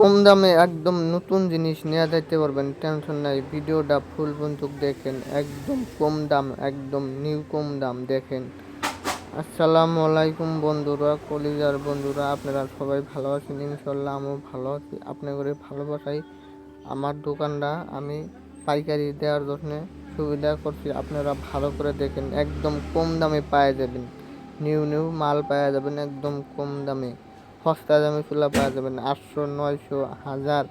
কম দামে একদম নতুন জিনিস নেওয়া যাইতে পারবেন, টেনশন নাই। ভিডিওটা ফুল বন্দুক দেখেন, একদম কম দাম, একদম নিউ কম দাম দেখেন। আসসালামু আলাইকুম বন্ধুরা, কলিজার বন্ধুরা, আপনারা সবাই ভালো আছেন? ইনশাল্লাহ আমিও ভালো আছি। আপনাদের ভালোবাসাই আমার দোকানটা। আমি পাইকারি দেওয়ার জন্য সুবিধা করছি, আপনারা ভালো করে দেখেন। একদম কম দামে পাওয়া যাবেন। নিউ নিউ মাল পাওয়া যাবেন একদম কম দামে। সস্তা দামে চুলা পাওয়া যাবেন আটশো, নয়শো, হাজার,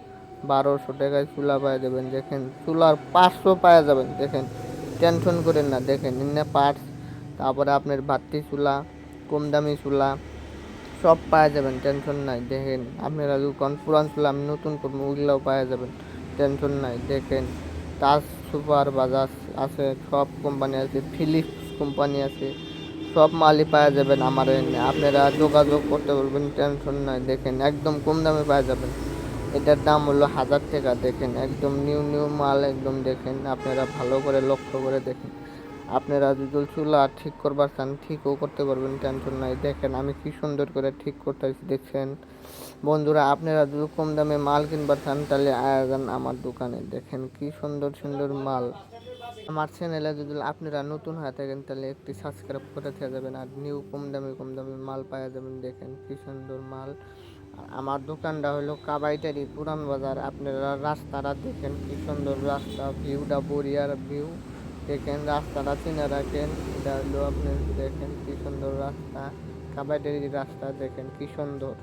বারোশো টাকায় চুলা পাওয়া যাবেন। দেখেন, চুলার পাঁচশো পাওয়া যাবেন। দেখেন, টেনশন করেন না। দেখেন ইন্না পার্টস তারপরে আপনার বাতি চুলা কম দামি চুলা, সব পাওয়া যাবেন। টেনশন নাই। দেখেন, আপনারা দোকান পুরান চুলা আমি নতুন করব ওইগুলাও পাওয়া যাবেন। টেনশন নাই। দেখেন, তাজ সুপার বাজাজ আছে, সব কোম্পানি আছে ফিলিপস কোম্পানি আছে। সব মালই পাওয়া যাবেন আমার আপনারা যোগাযোগ করতে বলবেন, টেনশন নাই, দেখেন একদম কম দামে পাওয়া যাবেন। এটার দাম হলো হাজার টাকা, দেখেন একদম নিউ নিউ মাল একদম, দেখেন আপনারা ভালো করে লক্ষ্য করে দেখেন। আপনারা যদি চুলা ঠিক করবার চান, ঠিকও করতে পারবেন, টেনশন নাই। দেখেন আমি কি সুন্দর করে ঠিক করতেছি দেখছেন বন্ধুরা, আপনারা যদি কম দামে মাল কিনবার চান, তাহলে আয়োজন আমার দোকানে। দেখেন কি সুন্দর সুন্দর মাল। আমার চ্যানেলে যদি আপনারা নতুন হয়ে থাকেন, তাহলে একটি সাবস্ক্রাইব করে থেকে যাবেন। আর নিউ কম দামে কম দামে মাল পাওয়া যাবেন। দেখেন কি সুন্দর মাল। আমার দোকানটা হলো কাবাইটারি পুরান বাজার। আপনারা রাস্তাটা দেখেন কি সুন্দর রাস্তা ভিউটা বরিয়ার ভিউ দেখেন, রাস্তাটা চিনে রাখেন। এটা হলো আপনি দেখেন কি সুন্দর রাস্তা। কাবাইটারি রাস্তা দেখেন কি সুন্দর।